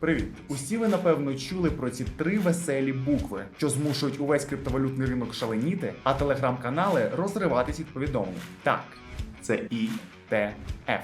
Привіт! Усі ви напевно чули про ці три веселі букви, що змушують увесь криптовалютний ринок шаленіти, а телеграм-канали розриватись від повідомлень. Так, це ETF.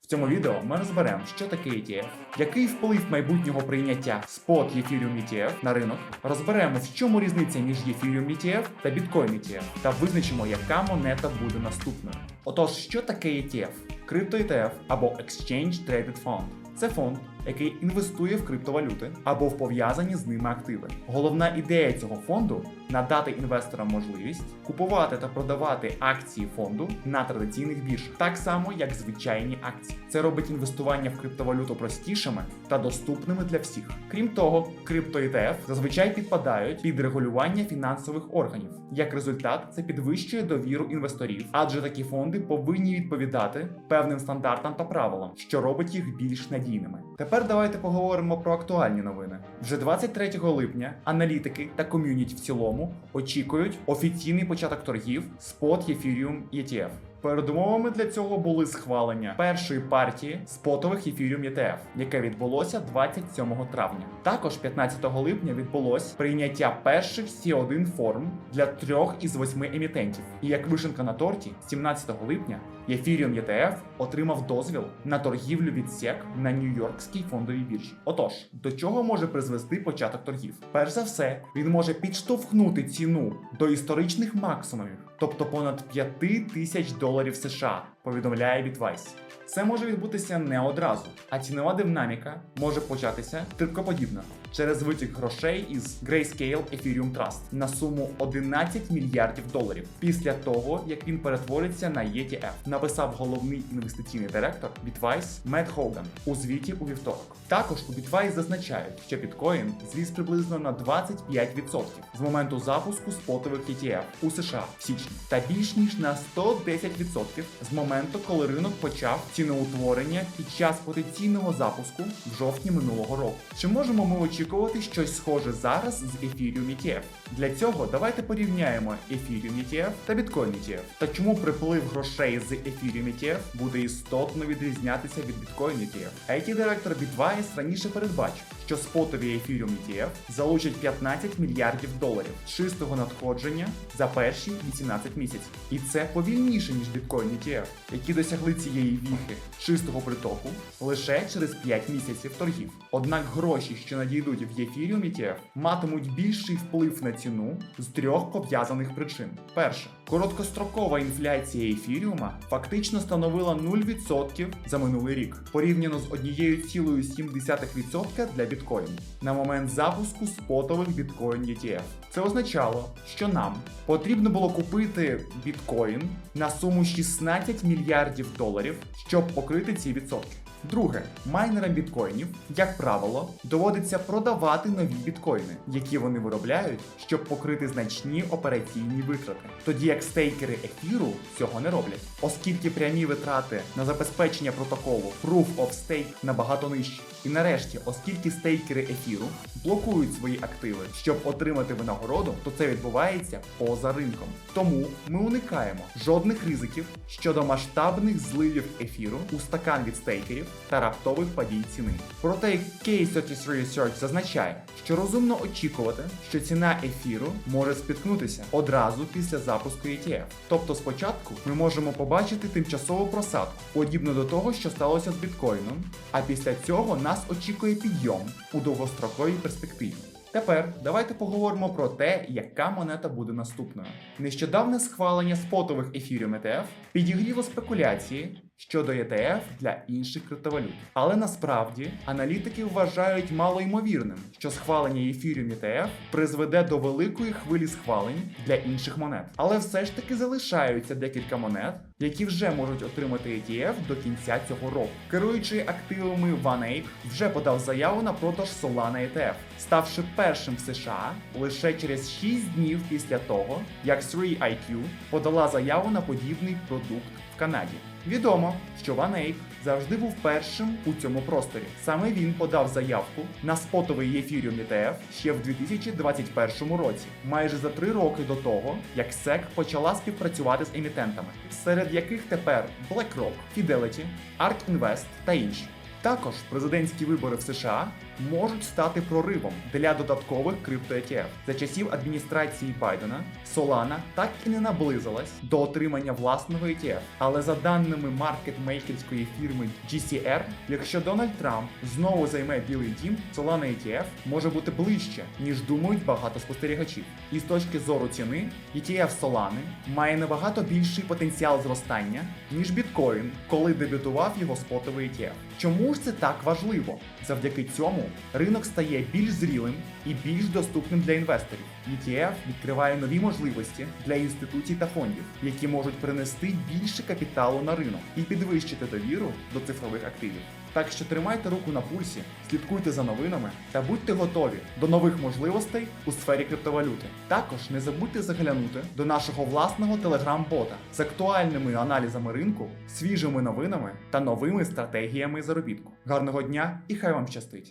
В цьому відео ми розберемо, що таке ETF, який вплив майбутнього прийняття спот Ethereum ETF на ринок, розберемо, в чому різниця між Ethereum ETF та Bitcoin ETF, та визначимо, яка монета буде наступною. Отож, що таке ETF? Крипто ETF або Exchange Traded Fund. Це фонд, який інвестує в криптовалюти або в пов'язані з ними активи. Головна ідея цього фонду надати інвесторам можливість купувати та продавати акції фонду на традиційних біржах, так само як звичайні акції. Це робить інвестування в криптовалюту простішими та доступними для всіх. Крім того, крипто ETF зазвичай підпадають під регулювання фінансових органів. Як результат, це підвищує довіру інвесторів, адже такі фонди повинні відповідати певним стандартам та правилам, що робить їх більш надійними. Тепер давайте поговоримо про актуальні новини. Вже 23 липня аналітики та ком'юніті в цілому очікують офіційний початок торгів спот Ethereum ETF. Передумовами для цього були схвалення першої партії спотових Ethereum ETF, яке відбулося 27 травня. Також 15 липня відбулось прийняття перших C1 форм для трьох із восьми емітентів. І як вишенка на торті, 17 липня Ethereum ETF отримав дозвіл на торгівлю від SEC на Нью-Йоркській фондовій біржі. Отож, до чого може призвести початок торгів? Перш за все, він може підштовхнути ціну до історичних максимумів, тобто понад 5 тисяч доларів США, повідомляє Bitwise. Це може відбутися не одразу, а цінова динаміка може початися стрибкоподібно через витік грошей із Grayscale Ethereum Trust на суму 11 мільярдів доларів після того, як він перетвориться на ETF, написав головний інвестиційний директор Bitwise Мет Хоган у звіті у вівторок. Також у Bitwise зазначають, що біткоін зріс приблизно на 25% з моменту запуску спотових ETF у США в січні, та більш ніж на 110% з моменту, коли ринок почав ціноутворення під час потенційного запуску в жовтні минулого року. Чи можемо ми очікувати щось схоже зараз з Ethereum ETF? Для цього давайте порівняємо Ethereum ETF та Bitcoin ETF. Та чому приплив грошей з Ethereum ETF буде істотно відрізнятися від Bitcoin ETF? it директор Bitwise раніше передбачив, що спотові Ethereum ETF залучать 15 мільярдів доларів чистого надходження за перші 18 місяців. І це повільніше ніж Bitcoin ETF, які досягли цієї віхи чистого притоку лише через 5 місяців торгів. Однак гроші, що надійдуть в ETF, матимуть більший вплив на ціну з трьох пов'язаних причин. Перше, короткострокова інфляція ефіріума фактично становила 0% за минулий рік, порівняно з 1,7% для біткоїну на момент запуску спотових біткоін ETF. Це означало, що нам потрібно було купити біткоін на суму 16 мільярдів доларів, щоб покрити ці відсотки. Друге, майнерам біткоїнів, як правило, доводиться продавати нові біткоїни, які вони виробляють, щоб покрити значні операційні витрати. Тоді як стейкери ефіру цього не роблять, оскільки прямі витрати на забезпечення протоколу Proof of Stake набагато нижчі. І нарешті, оскільки стейкери ефіру блокують свої активи, щоб отримати винагороду, то це відбувається поза ринком. Тому ми уникаємо жодних ризиків щодо масштабних зливів ефіру у стакан від стейкерів та раптових падінь ціни. Проте K33 Research зазначає, що розумно очікувати, що ціна ефіру може спіткнутися одразу після запуску ETF. Тобто спочатку ми можемо побачити тимчасову просадку, подібно до того, що сталося з біткоїном, а після цього нас очікує підйом у довгостроковій перспективі. Тепер давайте поговоримо про те, яка монета буде наступною. Нещодавне схвалення спотових Ethereum ETF підігріло спекуляції щодо ETF для інших криптовалют. Але насправді аналітики вважають малоймовірним, що схвалення Ethereum ETF призведе до великої хвилі схвалень для інших монет. Але все ж таки залишаються декілька монет, які вже можуть отримати ETF до кінця цього року. Керуючий активами OneApe вже подав заяву на продаж Solana ETF, ставши першим в США лише через 6 днів після того, як 3IQ подала заяву на подібний продукт в Канаді. Відомо, що OneApe завжди був першим у цьому просторі. Саме він подав заявку на спотовий ефіріум ETF ще в 2021 році, майже за три роки до того, як SEC почала співпрацювати з емітентами, серед яких тепер BlackRock, Fidelity, ARK Invest та інші. Також президентські вибори в США можуть стати проривом для додаткових крипто ETF. За часів адміністрації Байдена Solana так і не наблизилась до отримання власного ETF. Але за даними маркетмейкерської фірми GCR, якщо Дональд Трамп знову займе Білий Дім, Solana ETF може бути ближче, ніж думають багато спостерігачів. І з точки зору ціни, ETF Solana має набагато більший потенціал зростання, ніж біткоін, коли дебютував його спотовий ETF. Чому ж це так важливо? Завдяки цьому ринок стає більш зрілим і більш доступним для інвесторів. ETF відкриває нові можливості для інституцій та фондів, які можуть принести більше капіталу на ринок і підвищити довіру до цифрових активів. Так що тримайте руку на пульсі, слідкуйте за новинами та будьте готові до нових можливостей у сфері криптовалюти. Також не забудьте заглянути до нашого власного телеграм-бота з актуальними аналізами ринку, свіжими новинами та новими стратегіями заробітку. Гарного дня і хай вам щастить!